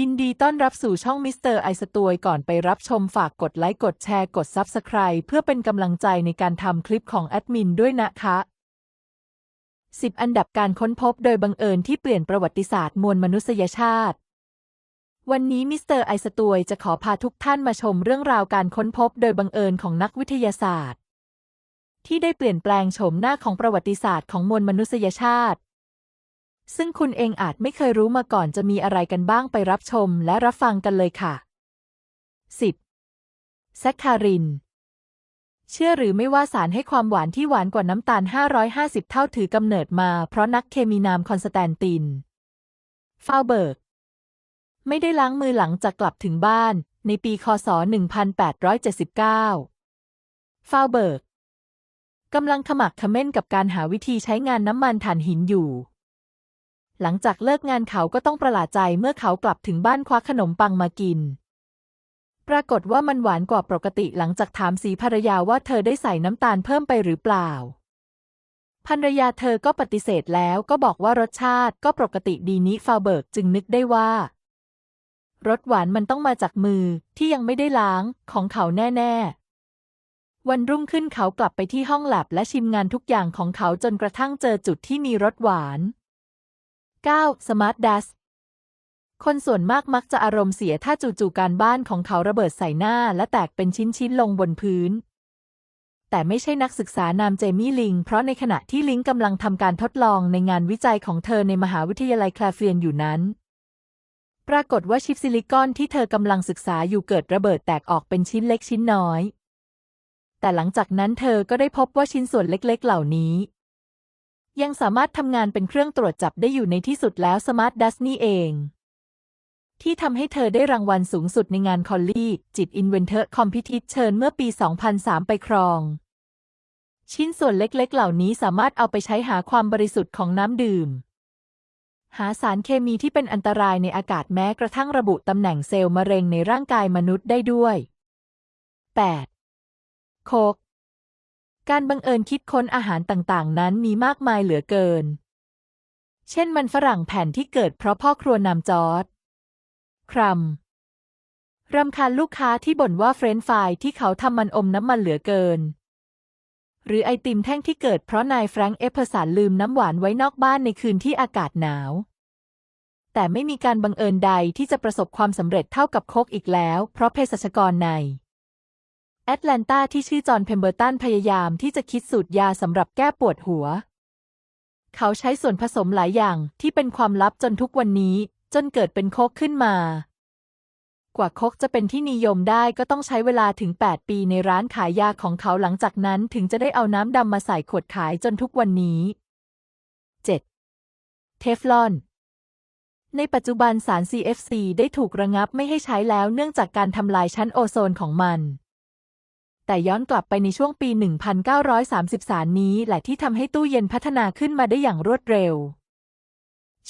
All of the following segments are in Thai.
ยินดีต้อนรับสู่ช่องมิสเตอร์ไอสตวยก่อนไปรับชมฝากกดไลค์กดแชร์กด Subscribe เพื่อเป็นกำลังใจในการทำคลิปของแอดมินด้วยนะคะ 10 อันดับการค้นพบโดยบังเอิญที่เปลี่ยนประวัติศาสตร์มวลมนุษยชาติ วันนี้มิสเตอร์ไอสตวยจะขอพาทุกท่านมาชมเรื่องราวการค้นพบโดยบังเอิญของนักวิทยาศาสตร์ ที่ได้เปลี่ยนแปลงโฉมหน้าของประวัติศาสตร์ของมวลมนุษยชาติ ซึ่งคุณเองอาจไม่เคยรู้มาก่อนจะมีอะไรกันบ้างไปรับชมและรับฟังกันเลยค่ะ 10. แซคคาริน เชื่อหรือไม่ว่าสารให้ความหวานที่หวานกว่าน้ำตาล 550 เท่าถือกำเนิดมา เพราะนักเคมีนามคอนสแตนติน ฟาวเบิร์ก ไม่ได้ล้างมือหลังจากกลับถึงบ้าน ในปีคศ 1879 ฟาวเบิร์กกำลังขมักขม้นกับการหาวิธีใช้งานน้ำมันถ่านหินอยู่ หลังจากเลิกงานเขาก็ต้องประหลาดใจเมื่อเขากลับถึงบ้านควักขนมปังมากิน ปรากฏว่ามันหวานกว่าปกติหลังจากถามสีภรรยาว่าเธอได้ใส่น้ำตาลเพิ่มไปหรือเปล่า ภรรยาเธอก็ปฏิเสธแล้วก็บอกว่ารสชาติก็ปกติดีนี้ฟาวเบิร์กจึงนึกได้ว่ารสหวานมันต้องมาจากมือที่ยังไม่ได้ล้างของเขาแน่ๆวันรุ่งขึ้นเขากลับไปที่ห้องแลบและชิมงานทุกอย่างของเขาจนกระทั่งเจอจุดที่มีรสหวาน 9. Smart Dust คนส่วนมากมักจะอารมณ์เสียถ้าจู่ๆการบ้านของเขาระเบิดใส่หน้า และแตกเป็นชิ้นๆลงบนพื้น แต่ไม่ใช่นักศึกษานามเจมี่ลิง เพราะในขณะที่ลิงกำลังทำการทดลองในงานวิจัยของเธอในมหาวิทยาลัยแคลเฟียนอยู่นั้น ปรากฏว่าชิปซิลิคอนที่เธอกำลังศึกษาอยู่เกิดระเบิดแตกออกเป็นชิ้นเล็กชิ้นน้อย แต่หลังจากนั้นเธอก็ได้พบว่าชิ้นส่วนเล็กๆ เหล่านี้ ยังสามารถทำงานเป็นเครื่องตรวจจับได้อยู่ในที่สุดแล้วสมาร์ทดัสนี่เอง ที่ทำให้เธอได้รางวัลสูงสุดในงานคอลลีจิตอินเวนเทอร์คอมพิทิเชิญเมื่อปี 2003 ไปครอง ชิ้นส่วนเล็กๆ เหล่านี้สามารถเอาไปใช้หาความบริสุทธิ์ของน้ำดื่ม หาสารเคมีที่เป็นอันตรายในอากาศแม้กระทั่งระบุตำแหน่งเซลล์มะเร็งในร่างกายมนุษย์ได้ด้วย 8. โคก การบังเอิญคิดค้นอาหารต่างๆ นั้นมีมากมายเหลือเกิน เช่นมันฝรั่งแผ่นที่เกิดเพราะพ่อครัวนำจอร์ดครัมรำคาญลูกค้าที่บ่นว่าเฟรนฟรายที่เขาทำมันอมน้ำมันเหลือเกิน หรือไอติมแท่งที่เกิดเพราะนายแฟรงค์เอเพอร์สันลืมน้ำหวานไว้นอกบ้านในคืนที่อากาศหนาว แต่ไม่มีการบังเอิญใดที่จะประสบความสำเร็จเท่ากับโคกอีกแล้ว เพราะเภสัชกรใน แอตแลนตาที่ชื่อจอห์นเพมเบอร์ตันพยายามที่จะคิดสูตรยาสำหรับแก้ปวดหัว เขาใช้ส่วนผสมหลายอย่างที่เป็นความลับจนทุกวันนี้ จนเกิดเป็นโคกขึ้นมา กว่าโคกจะเป็นที่นิยมได้ก็ต้องใช้เวลาถึง 8 ปีในร้านขายยาของเขาหลังจากนั้นถึงจะได้เอาน้ำดำมาใส่ขวดขายจนทุกวันนี้ 7. เทฟลอนในปัจจุบันสาร CFC ได้ถูกระงับไม่ให้ใช้แล้วเนื่องจากการทำลายชั้นโอโซนของมัน แต่ย้อนกลับไปในช่วงปี 1930นี้แหละที่ทำให้ตู้เย็นพัฒนาขึ้นมาได้อย่างรวดเร็ว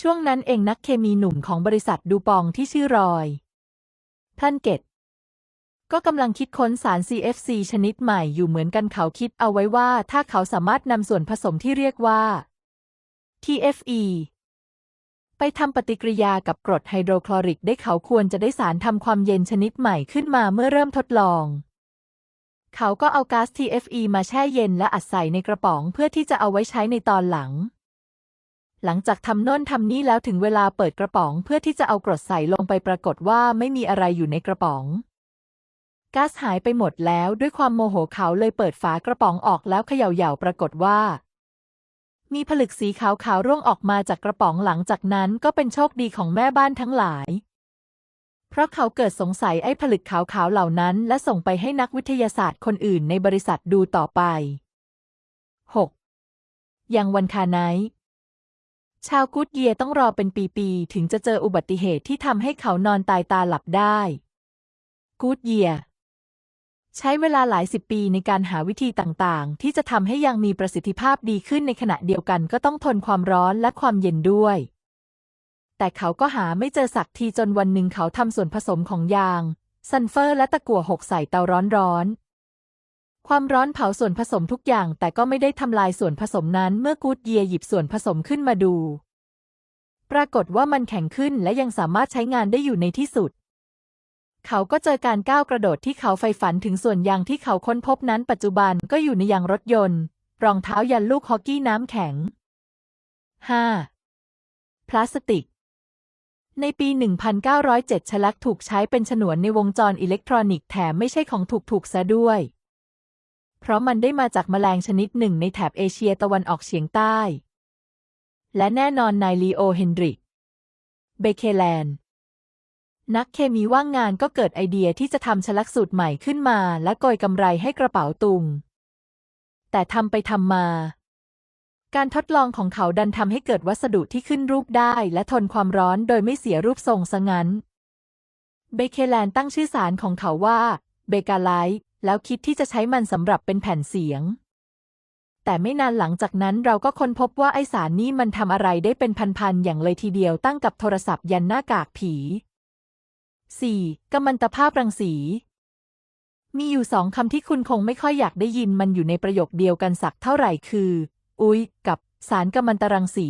ช่วงนั้นเองนักเคมีหนุ่มของบริษัทดูปองที่ชื่อรอยท่านเกตก็กำลังคิดค้นสาร CFC ชนิดใหม่อยู่เหมือนกันเขาคิดเอาไว้ว่าถ้าเขาสามารถนำส่วนผสมที่เรียกว่า TFE ไปทำปฏิกิริยากับกรดไฮโดรคลอริกได้เขาควรจะได้สารทำความเย็นชนิดใหม่ขึ้นมาเมื่อเริ่มทดลอง เขาก็เอาก๊าซ TFE มาแช่เย็นและอัดใส่ในกระป๋องเพื่อที่จะเอาไว้ใช้ในตอนหลัง หลังจากทำโน่นทำนี่แล้วถึงเวลาเปิดกระป๋องเพื่อที่จะเอากรดใส่ลงไปปรากฏว่าไม่มีอะไรอยู่ในกระป๋องก๊าซหายไปหมดแล้วด้วยความโมโหเขาเลยเปิดฝากระป๋องออกแล้วเขย่าเหย่าปรากฏว่า มีผลึกสีขาวๆร่วงออกมาจากกระป๋องหลังจากนั้นก็เป็นโชคดีของแม่บ้านทั้งหลาย เพราะเขาเกิดสงสัยไอ้ผลึกขาวๆเหล่านั้น และส่งไปให้นักวิทยาศาสตร์คนอื่นในบริษัทดูต่อไป 6. ยังวันคาไนชาวกูดเยียต้องรอเป็นปีๆ ถึงจะเจออุบัติเหตุที่ทำให้เขานอนตายตาหลับได้ กูดเยียใช้เวลาหลายสิบปีในการหาวิธีต่างๆ ที่จะทำให้ยังมีประสิทธิภาพดีขึ้นในขณะเดียวกันก็ต้องทนความร้อนและความเย็นด้วย แต่เขาก็หาไม่เจอสักทีจนวันหนึ่งเขาทำส่วนผสมของยาง ซัลเฟอร์และตะกั่วหกใส่เตาร้อนๆความร้อนเผาส่วนผสมทุกอย่างแต่ก็ไม่ได้ทำลายส่วนผสมนั้นเมื่อกูดเยียหยิบส่วนผสมขึ้นมาดู ปรากฏว่ามันแข็งขึ้นและยังสามารถใช้งานได้อยู่ในที่สุด เขาก็เจอการก้าวกระโดดที่เขาใฝ่ฝันถึงส่วนยางที่เขาค้นพบนั้นปัจจุบันก็อยู่ในยางรถยนต์ รองเท้ายันลูกฮอกกี้น้ำแข็ง 5. พลาสติก ในปี 1907 ฉลักถูกใช้เป็นฉนวนในวงจรอิเล็กทรอนิกส์แถมไม่ใช่ของถูกๆซะด้วย เพราะมันได้มาจากแมลงชนิดหนึ่งในแถบเอเชียตะวันออกเฉียงใต้ และแน่นอนนายลีโอเฮนดริก เบเคแลนด์ นักเคมีว่างงานก็เกิดไอเดียที่จะทำฉลักสูตรใหม่ขึ้นมา และโกยกำไรให้กระเป๋าตุง แต่ทำไปทำมา การทดลองของเขาดันทำให้เกิดวัสดุที่ขึ้นรูปได้ และทนความร้อนโดยไม่เสียรูปทรงซะงั้น เบเคแลนตั้งชื่อสารของเขาว่าเบกาไลท์แล้วคิดที่จะใช้มันสำหรับเป็นแผ่นเสียง แต่ไม่นานหลังจากนั้นเราก็ค้นพบว่าไอสารนี่มันทำอะไรได้เป็นพันๆอย่างเลยทีเดียวตั้งกับโทรศัพท์ยันหน้ากากผี 4. กัมมันตภาพรังสี มีอยู่สองคำที่คุณคงไม่ค่อยอยากได้ยินมันอยู่ในประโยคเดียวกันสักเท่าไหร่คือ อุ๊ย กับสารกัมมันตรังสี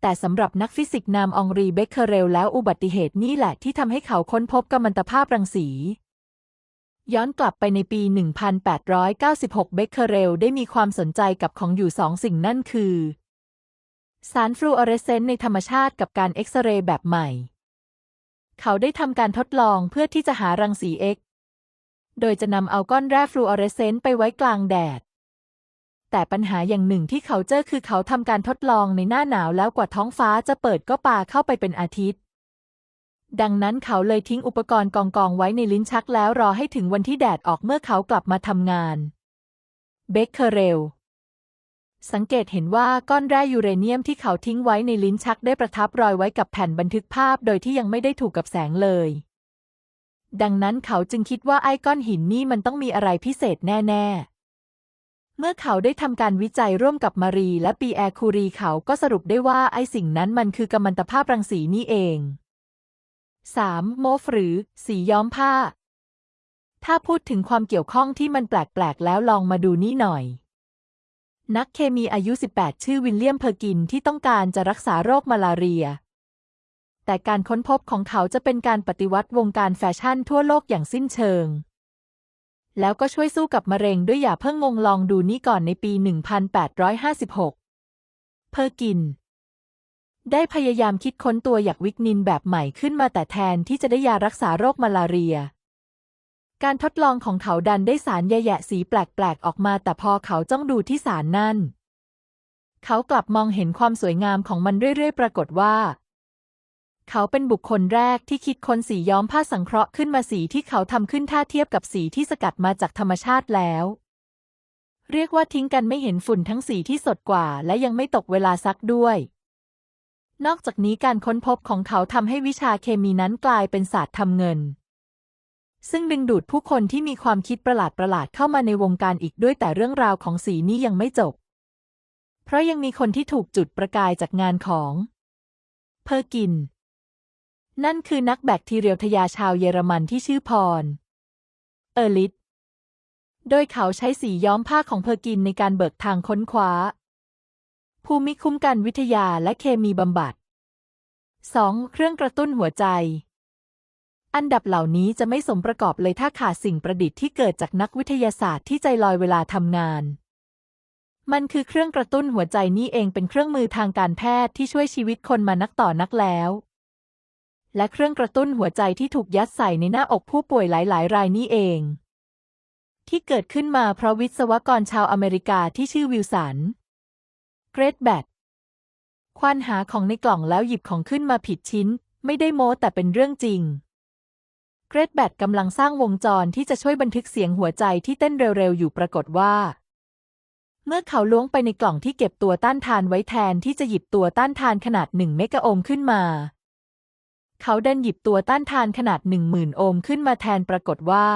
แต่สำหรับนักฟิสิกส์นามองรีเบคเคเรลแล้วอุบัติเหตุนี่แหละที่ทำให้เขาค้นพบกัมมันตภาพรังสี ย้อนกลับไปในปี 1896 เบคเคเรลได้มีความสนใจกับของอยู่สองสิ่งนั่นคือ สารฟลูออเรสเซนต์ในธรรมชาติกับการเอ็กซเรย์แบบใหม่ เขาได้ทำการทดลองเพื่อที่จะหารังสี X โดยจะนำเอาก้อนแร่ฟลูออเรสเซนต์ไปไว้กลางแดด แต่ปัญหาอย่างหนึ่งที่เขาเจอคือเขาทำการทดลองในหน้าหนาวแล้วกว่าท้องฟ้าจะเปิดก็ปาเข้าไปเป็นอาทิตย์ ดังนั้นเขาเลยทิ้งอุปกรณ์กองกองไว้ในลิ้นชักแล้วรอให้ถึงวันที่แดดออกเมื่อเขากลับมาทำงาน เบคเคอเรลสังเกตเห็นว่าก้อนแร่ยูเรเนียมที่เขาทิ้งไว้ในลิ้นชักได้ประทับรอยไว้กับแผ่นบันทึกภาพโดยที่ยังไม่ได้ถูกกับแสงเลย ดังนั้นเขาจึงคิดว่าไอ้ก้อนหินนี่มันต้องมีอะไรพิเศษแน่ ๆ เมื่อเขาได้ทำการวิจัยร่วมกับมารีและปีแอร์คูรีเขาก็สรุปได้ว่าไอสิ่งนั้นมันคือกัมมันตภาพรังสีนี่เอง 3. โมฟหรือ สีย้อมผ้า ถ้าพูดถึงความเกี่ยวข้องที่มันแปลก ๆ แล้วลองมาดูนี่หน่อย นักเคมีอายุ 18 ชื่อวิลเลียมเพอร์กินที่ต้องการจะรักษาโรคมาลาเรีย แต่การค้นพบของเขาจะเป็นการปฏิวัติวงการแฟชั่นทั่วโลกอย่างสิ้นเชิง แล้วก็ช่วยสู้กับมะเร็งด้วยอย่าเพิ่งงงลองดูนี่ก่อนในปี 1856 เพอร์กิน ได้พยายามคิดค้นตัวอยากวิกนินแบบใหม่ขึ้นมาแต่แทนที่จะได้ยารักษาโรคมาลาเรีย การทดลองของเขาดันได้สารแยะๆสีแปลกๆ ออกมาแต่พอเขาจ้องดูที่สารนั่น เขากลับมองเห็นความสวยงามของมันเรื่อยๆ ปรากฏว่า เขาเป็นบุคคลแรกที่คิดค้นสีย้อมผ้าสังเคราะห์ขึ้นมาสีที่เขาทำขึ้นท่าเทียบกับสีที่สกัดมาจากธรรมชาติแล้ว เรียกว่าทิ้งกันไม่เห็นฝุ่นทั้งสีที่สดกว่า และยังไม่ตกเวลาซักด้วย นอกจากนี้การค้นพบของเขาทำให้วิชาเคมีนั้นกลายเป็นศาสตร์ทำเงิน ซึ่งดึงดูดผู้คนที่มีความคิดประหลาดๆเข้ามาในวงการอีกด้วยแต่เรื่องราวของสีนี้ยังไม่จบ เพราะยังมีคนที่ถูกจุดประกายจากงานของ เพอร์กิน นั่นคือนักแบคทีเรียลทยาชาวเยอรมันที่ชื่อพร เออร์ลิตโดยเขาใช้สีย้อมผ้าของเพอร์กินในการเบิกทางค้นคว้า ภูมิคุ้มกันวิทยาและเคมีบำบัด 2. เครื่องกระตุ้นหัวใจ อันดับเหล่านี้จะไม่สมประกอบเลยถ้าขาดสิ่งประดิษฐ์ที่เกิดจากนักวิทยาศาสตร์ที่ใจลอยเวลาทำงาน มันคือเครื่องกระตุ้นหัวใจนี่เองเป็นเครื่องมือทางการแพทย์ที่ช่วยชีวิตคนมานักต่อนักแล้ว และเครื่องกระตุ้นหัวใจที่ถูกยัดใส่ในหน้าอกผู้ป่วยหลาย ๆ รายนี่เอง ที่เกิดขึ้นมาเพราะวิศวกรชาวอเมริกาที่ชื่อวิลสัน เกรทแบตควานหาของในกล่องแล้วหยิบของขึ้นมาผิดชิ้น ไม่ได้โม้แต่เป็นเรื่องจริง เกรทแบตกำลังสร้างวงจรที่จะช่วยบันทึกเสียงหัวใจที่เต้นเร็ว ๆ อยู่ปรากฏว่าเมื่อเขาล้วงไปในกล่องที่เก็บตัวต้านทานไว้แทนที่จะหยิบตัวต้านทานขนาดหนึ่งเมกะโอห์มขึ้นมา เขาดันหยิบตัวต้านทานขนาดหนึ่งหมื่นโอห์มขึ้นมาแทนปรากฏว่า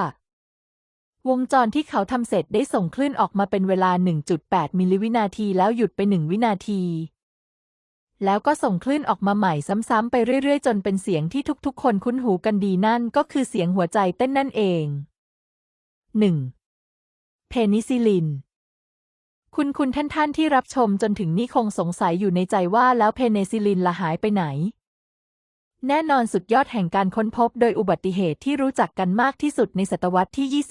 วงจรที่เขาทำเสร็จได้ส่งคลื่นออกมาเป็นเวลา 1.8 มิลลิวินาทีแล้วหยุดไปหนึ่งวินาที แล้วก็ส่งคลื่นออกมาใหม่ซ้ำๆไปเรื่อยๆ จนเป็นเสียงที่ทุกๆ คนคุ้นหูกันดีนั่นก็คือเสียงหัวใจเต้นนั่นเอง 1. เพนิซิลินคุณคุณท่านท่านที่รับชมจนถึงนี้คงสงสัยอยู่ในใจว่าแล้วเพเนซิลินละหายไปไหน แน่นอนสุดยอดแห่งการค้นพบโดยอุบัติเหตุที่รู้จักกันมากที่สุดในศตวรรษที่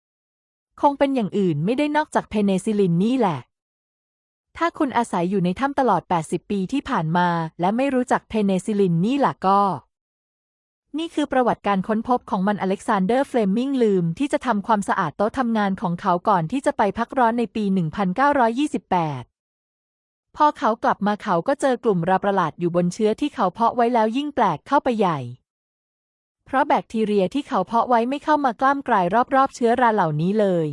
20 คงเป็นอย่างอื่นไม่ได้นอกจากเพเนซิลินนี่แหละ ถ้าคุณอาศัยอยู่ในถ้ำตลอด 80 ปีที่ผ่านมา และไม่รู้จักเพเนซิลินนี่ล่ะก็ นี่คือประวัติการค้นพบของมันอเล็กซานเดอร์เฟลมิงลืมที่จะทำความสะอาดโต๊ะทำงานของเขาก่อนที่จะไปพักร้อนในปี 1928 พอเขากลับมาเขาก็เจอกลุ่มราประหลาดอยู่บนเชื้อที่เขาเพาะไว้แล้วยิ่งแปลกเข้าไปใหญ่ เพราะแบคทีเรียที่เขาเพาะไว้ไม่เข้ามากล้ามกลายรอบๆเชื้อราเหล่านี้เลย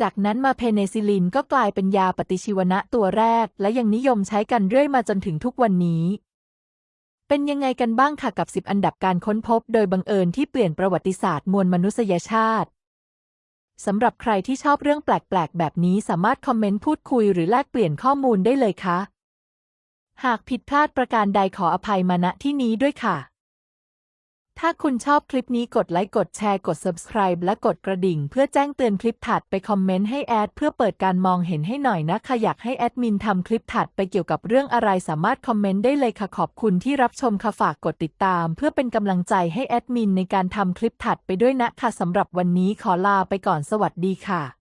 จากนั้นมาเพเนซิลินก็กลายเป็นยาปฏิชีวนะตัวแรก และยังนิยมใช้กันเรื่อยมาจนถึงทุกวันนี้ เป็นยังไงกันบ้างค่ะกับ 10 อันดับการค้นพบ โดยบังเอิญที่เปลี่ยนประวัติศาสตร์มวลมนุษยชาติ สำหรับใครที่ชอบเรื่องแปลก ๆ แบบนี้สามารถคอมเมนต์พูดคุยหรือแลกเปลี่ยนข้อมูลได้เลยค่ะ หากผิดพลาดประการใดขออภัยมาณที่นี้ด้วยค่ะ ถ้าคุณชอบคลิปนี้กดไลค์กดแชร์กด subscribe และกดกระดิ่ง เพื่อแจ้งเตือนคลิปถัดไปคอมเมนต์ให้แอดเพื่อเปิดการมองเห็นให้หน่อยนะคะอยากให้แอดมินทำคลิปถัดไปเกี่ยวกับเรื่องอะไรสามารถคอมเมนต์ได้เลยค่ะขอบคุณที่รับชมค่ะฝากกดติดตาม เพื่อเป็นกำลังใจให้แอดมินในการทำคลิปถัดไปด้วยนะคะสำหรับวันนี้ขอลาไปก่อนสวัสดีค่ะ